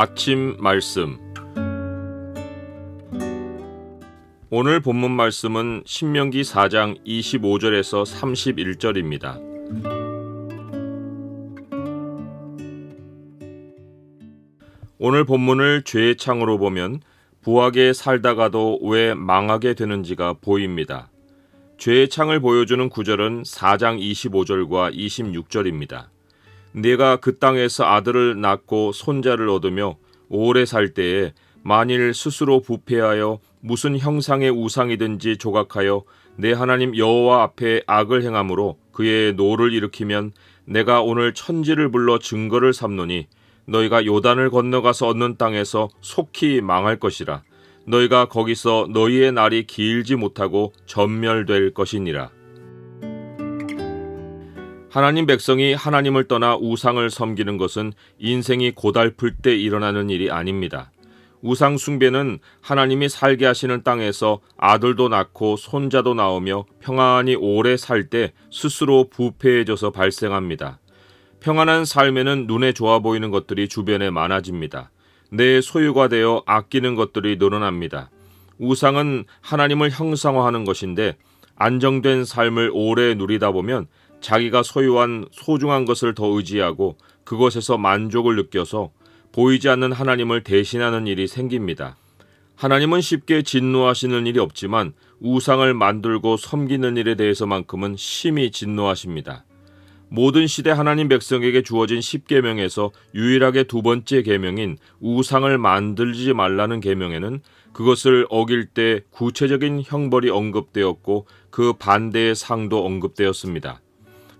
아침 말씀 오늘 본문 말씀은 신명기 4장 25절에서 31절입니다. 오늘 본문을 죄의 창으로 보면 부하게 살다가도 왜 망하게 되는지가 보입니다. 죄의 창을 보여주는 구절은 4장 25절과 26절입니다. 내가 그 땅에서 아들을 낳고 손자를 얻으며 오래 살 때에 만일 스스로 부패하여 무슨 형상의 우상이든지 조각하여 내 하나님 여호와 앞에 악을 행함으로 그의 노를 일으키면 내가 오늘 천지를 불러 증거를 삼노니 너희가 요단을 건너가서 얻는 땅에서 속히 망할 것이라. 너희가 거기서 너희의 날이 길지 못하고 전멸될 것이니라 하나님 백성이 하나님을 떠나 우상을 섬기는 것은 인생이 고달플 때 일어나는 일이 아닙니다. 우상 숭배는 하나님이 살게 하시는 땅에서 아들도 낳고 손자도 나오며 평안히 오래 살 때 스스로 부패해져서 발생합니다. 평안한 삶에는 눈에 좋아 보이는 것들이 주변에 많아집니다. 내 소유가 되어 아끼는 것들이 늘어납니다. 우상은 하나님을 형상화하는 것인데 안정된 삶을 오래 누리다 보면 자기가 소유한 소중한 것을 더 의지하고 그것에서 만족을 느껴서 보이지 않는 하나님을 대신하는 일이 생깁니다. 하나님은 쉽게 진노하시는 일이 없지만 우상을 만들고 섬기는 일에 대해서만큼은 심히 진노하십니다. 모든 시대 하나님 백성에게 주어진 10계명에서 유일하게 두 번째 계명인 우상을 만들지 말라는 계명에는 그것을 어길 때 구체적인 형벌이 언급되었고 그 반대의 상도 언급되었습니다.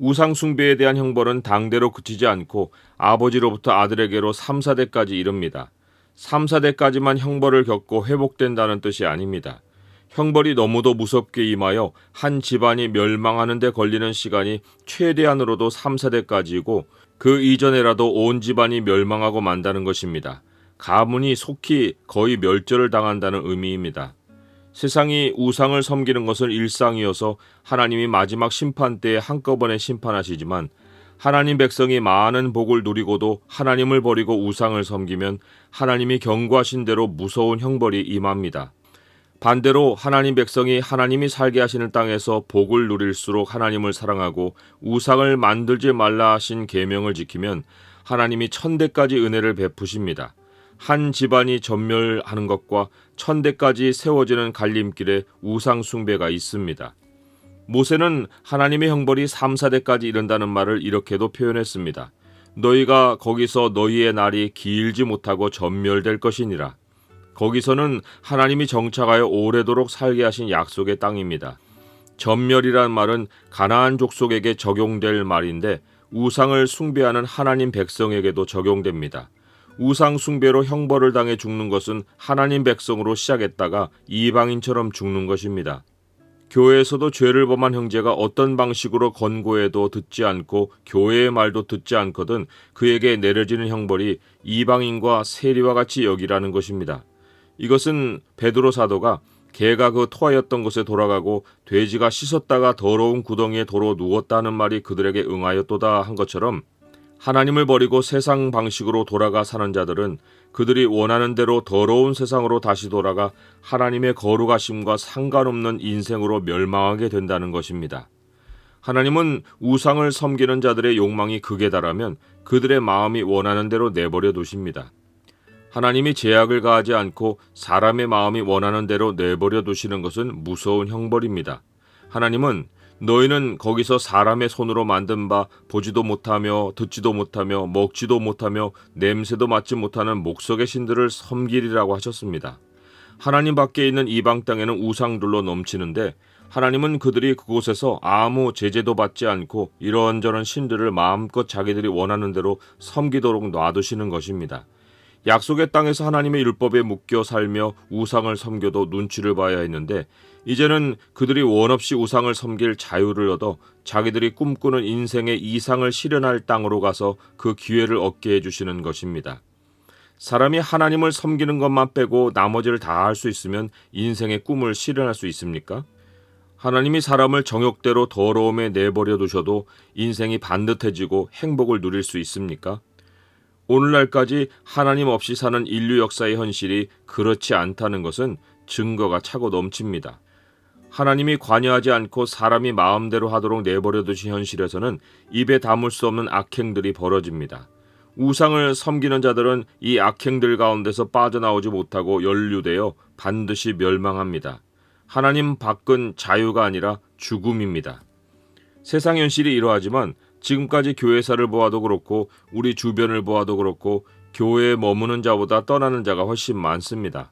우상 숭배에 대한 형벌은 당대로 그치지 않고 아버지로부터 아들에게로 3, 4대까지 이릅니다. 3, 4대까지만 형벌을 겪고 회복된다는 뜻이 아닙니다. 형벌이 너무도 무섭게 임하여 한 집안이 멸망하는 데 걸리는 시간이 최대한으로도 3, 4대까지이고 그 이전에라도 온 집안이 멸망하고 만다는 것입니다. 가문이 속히 거의 멸절을 당한다는 의미입니다. 세상이 우상을 섬기는 것은 일상이어서 하나님이 마지막 심판 때에 한꺼번에 심판하시지만 하나님 백성이 많은 복을 누리고도 하나님을 버리고 우상을 섬기면 하나님이 경고하신 대로 무서운 형벌이 임합니다. 반대로 하나님 백성이 하나님이 살게 하시는 땅에서 복을 누릴수록 하나님을 사랑하고 우상을 만들지 말라 하신 계명을 지키면 하나님이 천대까지 은혜를 베푸십니다. 한 집안이 전멸하는 것과 천대까지 세워지는 갈림길에 우상 숭배가 있습니다. 모세는 하나님의 형벌이 3, 4대까지 이른다는 말을 이렇게도 표현했습니다. 너희가 거기서 너희의 날이 길지 못하고 전멸될 것이니라. 거기서는 하나님이 정착하여 오래도록 살게 하신 약속의 땅입니다. 전멸이란 말은 가나안 족속에게 적용될 말인데 우상을 숭배하는 하나님 백성에게도 적용됩니다. 우상 숭배로 형벌을 당해 죽는 것은 하나님 백성으로 시작했다가 이방인처럼 죽는 것입니다. 교회에서도 죄를 범한 형제가 어떤 방식으로 권고해도 듣지 않고 교회의 말도 듣지 않거든 그에게 내려지는 형벌이 이방인과 세리와 같이 여기라는 것입니다. 이것은 베드로 사도가 개가 그 토하였던 곳에 돌아가고 돼지가 씻었다가 더러운 구덩이에 도로 누웠다는 말이 그들에게 응하였도다 한 것처럼 하나님을 버리고 세상 방식으로 돌아가 사는 자들은 그들이 원하는 대로 더러운 세상으로 다시 돌아가 하나님의 거룩하심과 상관없는 인생으로 멸망하게 된다는 것입니다. 하나님은 우상을 섬기는 자들의 욕망이 극에 달하면 그들의 마음이 원하는 대로 내버려 두십니다. 하나님이 제약을 가하지 않고 사람의 마음이 원하는 대로 내버려 두시는 것은 무서운 형벌입니다. 하나님은 너희는 거기서 사람의 손으로 만든 바 보지도 못하며 듣지도 못하며 먹지도 못하며 냄새도 맡지 못하는 목석의 신들을 섬기리라고 하셨습니다. 하나님 밖에 있는 이방 땅에는 우상들로 넘치는데 하나님은 그들이 그곳에서 아무 제재도 받지 않고 이런저런 신들을 마음껏 자기들이 원하는 대로 섬기도록 놔두시는 것입니다. 약속의 땅에서 하나님의 율법에 묶여 살며 우상을 섬겨도 눈치를 봐야 했는데 이제는 그들이 원 없이 우상을 섬길 자유를 얻어 자기들이 꿈꾸는 인생의 이상을 실현할 땅으로 가서 그 기회를 얻게 해주시는 것입니다. 사람이 하나님을 섬기는 것만 빼고 나머지를 다 할 수 있으면 인생의 꿈을 실현할 수 있습니까? 하나님이 사람을 정욕대로 더러움에 내버려 두셔도 인생이 반듯해지고 행복을 누릴 수 있습니까? 오늘날까지 하나님 없이 사는 인류 역사의 현실이 그렇지 않다는 것은 증거가 차고 넘칩니다. 하나님이 관여하지 않고 사람이 마음대로 하도록 내버려 두신 현실에서는 입에 담을 수 없는 악행들이 벌어집니다. 우상을 섬기는 자들은 이 악행들 가운데서 빠져나오지 못하고 연루되어 반드시 멸망합니다. 하나님 밖은 자유가 아니라 죽음입니다. 세상 현실이 이러하지만 지금까지 교회사를 보아도 그렇고 우리 주변을 보아도 그렇고 교회에 머무는 자보다 떠나는 자가 훨씬 많습니다.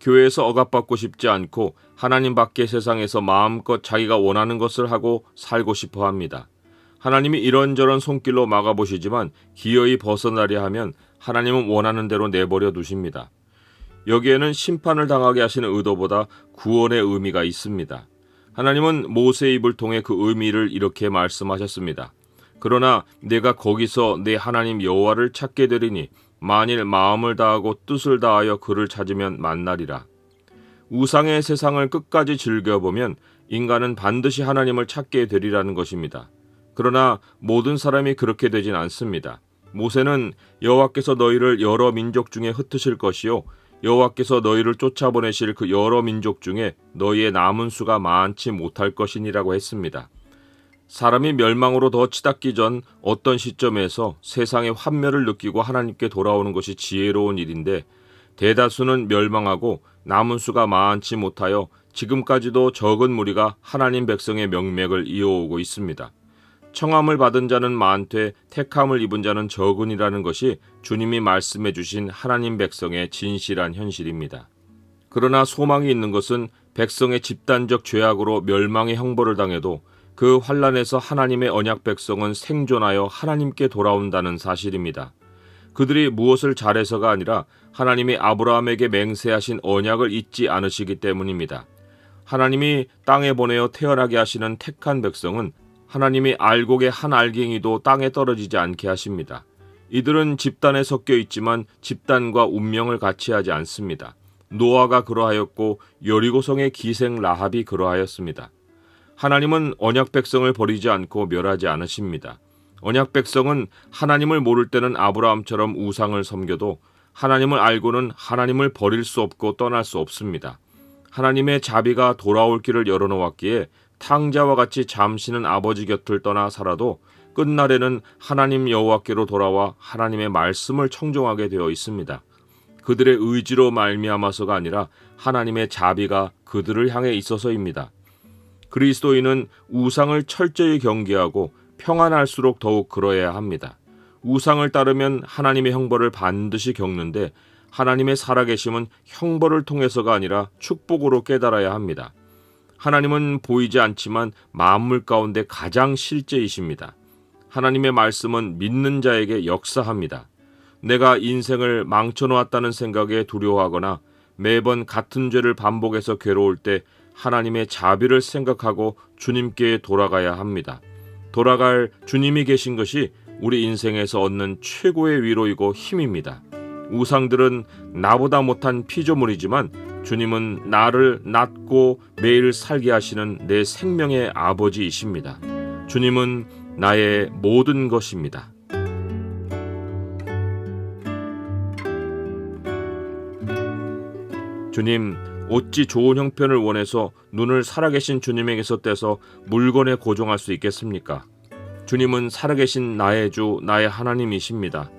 교회에서 억압받고 싶지 않고 하나님 밖의 세상에서 마음껏 자기가 원하는 것을 하고 살고 싶어 합니다. 하나님이 이런저런 손길로 막아보시지만 기어이 벗어나려 하면 하나님은 원하는 대로 내버려 두십니다. 여기에는 심판을 당하게 하시는 의도보다 구원의 의미가 있습니다. 하나님은 모세의 입을 통해 그 의미를 이렇게 말씀하셨습니다. 그러나 내가 거기서 내 하나님 여호와를 찾게 되리니 만일 마음을 다하고 뜻을 다하여 그를 찾으면 만나리라. 우상의 세상을 끝까지 즐겨보면 인간은 반드시 하나님을 찾게 되리라는 것입니다. 그러나 모든 사람이 그렇게 되진 않습니다. 모세는 여호와께서 너희를 여러 민족 중에 흩으실 것이요 여호와께서 너희를 쫓아보내실 그 여러 민족 중에 너희의 남은 수가 많지 못할 것이니라고 했습니다. 사람이 멸망으로 더 치닫기 전 어떤 시점에서 세상의 환멸을 느끼고 하나님께 돌아오는 것이 지혜로운 일인데 대다수는 멸망하고 남은 수가 많지 못하여 지금까지도 적은 무리가 하나님 백성의 명맥을 이어오고 있습니다. 청함을 받은 자는 많되 택함을 입은 자는 적은이라는 것이 주님이 말씀해 주신 하나님 백성의 진실한 현실입니다. 그러나 소망이 있는 것은 백성의 집단적 죄악으로 멸망의 형벌을 당해도 그 환란에서 하나님의 언약 백성은 생존하여 하나님께 돌아온다는 사실입니다. 그들이 무엇을 잘해서가 아니라 하나님이 아브라함에게 맹세하신 언약을 잊지 않으시기 때문입니다. 하나님이 땅에 보내어 태어나게 하시는 택한 백성은 하나님이 알곡의 한 알갱이도 땅에 떨어지지 않게 하십니다. 이들은 집단에 섞여 있지만 집단과 운명을 같이 하지 않습니다. 노아가 그러하였고 여리고성의 기생 라합이 그러하였습니다. 하나님은 언약 백성을 버리지 않고 멸하지 않으십니다. 언약 백성은 하나님을 모를 때는 아브라함처럼 우상을 섬겨도 하나님을 알고는 하나님을 버릴 수 없고 떠날 수 없습니다. 하나님의 자비가 돌아올 길을 열어놓았기에 탕자와 같이 잠시는 아버지 곁을 떠나 살아도 끝날에는 하나님 여호와께로 돌아와 하나님의 말씀을 청종하게 되어 있습니다. 그들의 의지로 말미암아서가 아니라 하나님의 자비가 그들을 향해 있어서입니다. 그리스도인은 우상을 철저히 경계하고 평안할수록 더욱 그러해야 합니다. 우상을 따르면 하나님의 형벌을 반드시 겪는데 하나님의 살아계심은 형벌을 통해서가 아니라 축복으로 깨달아야 합니다. 하나님은 보이지 않지만 만물 가운데 가장 실제이십니다. 하나님의 말씀은 믿는 자에게 역사합니다. 내가 인생을 망쳐놓았다는 생각에 두려워하거나 매번 같은 죄를 반복해서 괴로울 때 하나님의 자비를 생각하고 주님께 돌아가야 합니다. 돌아갈 주님이 계신 것이 우리 인생에서 얻는 최고의 위로이고 힘입니다. 우상들은 나보다 못한 피조물이지만 주님은 나를 낳고 매일 살게 하시는 내 생명의 아버지이십니다. 주님은 나의 모든 것입니다. 주님, 어찌 좋은 형편을 원해서 눈을 살아계신 주님에게서 떼서 물건에 고정할 수 있겠습니까? 주님은 살아계신 나의 주, 나의 하나님이십니다.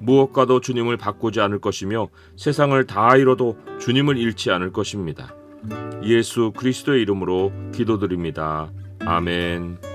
무엇과도 주님을 바꾸지 않을 것이며 세상을 다 잃어도 주님을 잃지 않을 것입니다. 예수 그리스도의 이름으로 기도드립니다. 아멘.